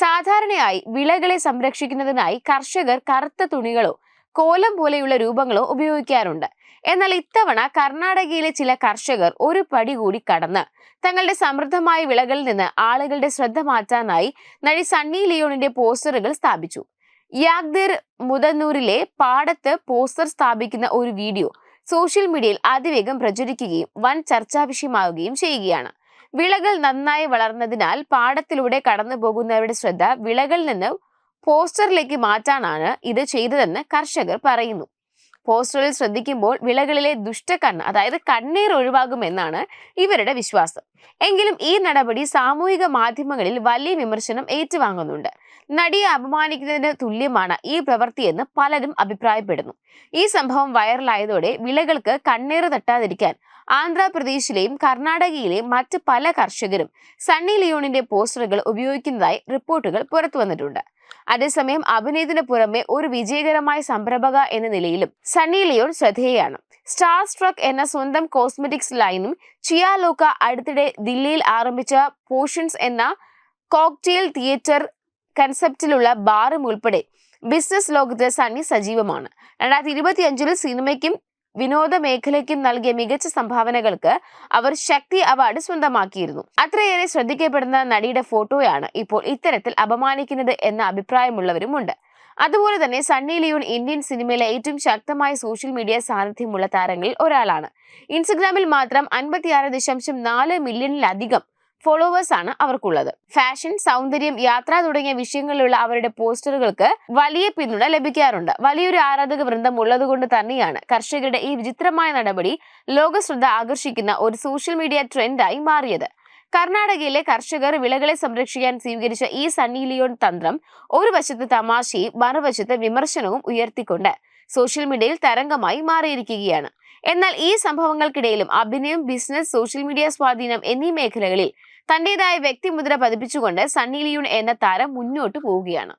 സാധാരണയായി വിളകളെ സംരക്ഷിക്കുന്നതിനായി കർഷകർ കറുത്ത തുണികളോ കോലം പോലെയുള്ള രൂപങ്ങളോ ഉപയോഗിക്കാറുണ്ട്. എന്നാൽ ഇത്തവണ കർണാടകയിലെ ചില കർഷകർ ഒരു പടി കൂടി കടന്ന് തങ്ങളുടെ സമൃദ്ധമായ വിളകളിൽ നിന്ന് ആളുകളുടെ ശ്രദ്ധ മാറ്റാനായി നടി സണ്ണി ലിയോണിന്റെ പോസ്റ്ററുകൾ സ്ഥാപിച്ചു. യാഗ്ദിർ മുതന്നൂരിലെ പാടത്ത് പോസ്റ്റർ സ്ഥാപിക്കുന്ന ഒരു വീഡിയോ സോഷ്യൽ മീഡിയയിൽ അതിവേഗം പ്രചരിക്കുകയും വൻ ചർച്ചാ വിഷയമാവുകയും ചെയ്യുകയാണ്. വിളകൾ നന്നായി വളർന്നതിനാൽ പാടത്തിലൂടെ കടന്നു പോകുന്നവരുടെ ശ്രദ്ധ വിളകളിൽ നിന്ന് പോസ്റ്ററിലേക്ക് മാറ്റാനാണ് ഇത് ചെയ്തതെന്ന് കർഷകർ പറയുന്നു. പോസ്റ്ററിൽ ശ്രദ്ധിക്കുമ്പോൾ വിളകളിലെ ദുഷ്ടക്കണ്ണ് അതായത് കണ്ണീർ ഒഴിവാകുമെന്നാണ് ഇവരുടെ വിശ്വാസം. എങ്കിലും ഈ നടപടി സാമൂഹിക മാധ്യമങ്ങളിൽ വലിയ വിമർശനം ഏറ്റുവാങ്ങുന്നുണ്ട്. നടിയെ അപമാനിക്കുന്നതിന് തുല്യമാണ് ഈ പ്രവൃത്തിയെന്ന് പലരും അഭിപ്രായപ്പെടുന്നു. ഈ സംഭവം വൈറലായതോടെ വിളകൾക്ക് കണ്ണീർ തട്ടാതിരിക്കാൻ ആന്ധ്രാപ്രദേശിലെയും കർണാടകയിലെയും മറ്റ് പല കർഷകരും സണ്ണി ലിയോണിന്റെ പോസ്റ്ററുകൾ ഉപയോഗിക്കുന്നതായി റിപ്പോർട്ടുകൾ പുറത്തുവന്നിട്ടുണ്ട് അതേസമയം അഭിനയത്തിന് പുറമെ ഒരു വിജയകരമായ സംരംഭക എന്ന നിലയിലും സണ്ണി ലിയോൺ ശ്രദ്ധേയാണ്. സ്റ്റാർ സ്ട്രക്ക് എന്ന സ്വന്തം കോസ്മെറ്റിക്സ് ലൈനും ചിയാലോക്ക അടുത്തിടെ ദില്ലിയിൽ ആരംഭിച്ച പോഷൻസ് എന്ന കോക്ടെയിൽ തിയേറ്റർ കൺസെപ്റ്റിലുള്ള ബാറും ഉൾപ്പെടെ ബിസിനസ് ലോകത്ത് സണ്ണി സജീവമാണ്. രണ്ടായിരത്തി ഇരുപത്തി അഞ്ചിൽ സിനിമയ്ക്കും വിനോദ മേഖലയ്ക്കും നൽകിയ മികച്ച സംഭാവനകൾക്ക് അവർ ശക്തി അവാർഡ് സ്വന്തമാക്കിയിരുന്നു. അത്രയേറെ ശ്രദ്ധിക്കപ്പെടുന്ന നടിയുടെ ഫോട്ടോയാണ് ഇപ്പോൾ ഇത്തരത്തിൽ അപമാനിക്കുന്നത് എന്ന അഭിപ്രായമുള്ളവരുമുണ്ട്. അതുപോലെ തന്നെ സണ്ണി ലിയോൺ ഇന്ത്യൻ സിനിമയിലെ ഏറ്റവും ശക്തമായ സോഷ്യൽ മീഡിയ സാന്നിധ്യമുള്ള താരങ്ങളിൽ ഒരാളാണ്. ഇൻസ്റ്റഗ്രാമിൽ മാത്രം അൻപത്തിയാറ് ദശാംശം നാല് മില്യണിലധികം ഫോളോവേഴ്സ് ആണ് അവർക്കുള്ളത്. ഫാഷൻ സൗന്ദര്യം യാത്ര തുടങ്ങിയ വിഷയങ്ങളിലുള്ള അവരുടെ പോസ്റ്ററുകൾക്ക് വലിയ പിന്തുണ ലഭിക്കാറുണ്ട്. വലിയൊരു ആരാധക വൃന്ദം ഉള്ളതുകൊണ്ട് തന്നെയാണ് കർഷകരുടെ ഈ വിചിത്രമായ നടപടി ലോകശ്രദ്ധ ആകർഷിക്കുന്ന ഒരു സോഷ്യൽ മീഡിയ ട്രെൻഡായി മാറിയത്. കർണാടകയിലെ കർഷകർ വിളകളെ സംരക്ഷിക്കാൻ സ്വീകരിച്ച ഈ സണ്ണി ലിയോൺ തന്ത്രം ഒരു വശത്ത് തമാശയും മറുവശത്ത് വിമർശനവും ഉയർത്തിക്കൊണ്ട് സോഷ്യൽ മീഡിയയിൽ തരംഗമായി മാറിയിരിക്കുകയാണ്. എന്നാൽ ഈ സംഭവങ്ങൾക്കിടയിലും അഭിനയം ബിസിനസ് സോഷ്യൽ മീഡിയ സ്വാധീനം എന്നീ മേഖലകളിൽ തന്റേതായ വ്യക്തിമുദ്ര പതിപ്പിച്ചുകൊണ്ട് സണ്ണി ലിയൂൺ എന്ന താരം മുന്നോട്ട് പോവുകയാണ്.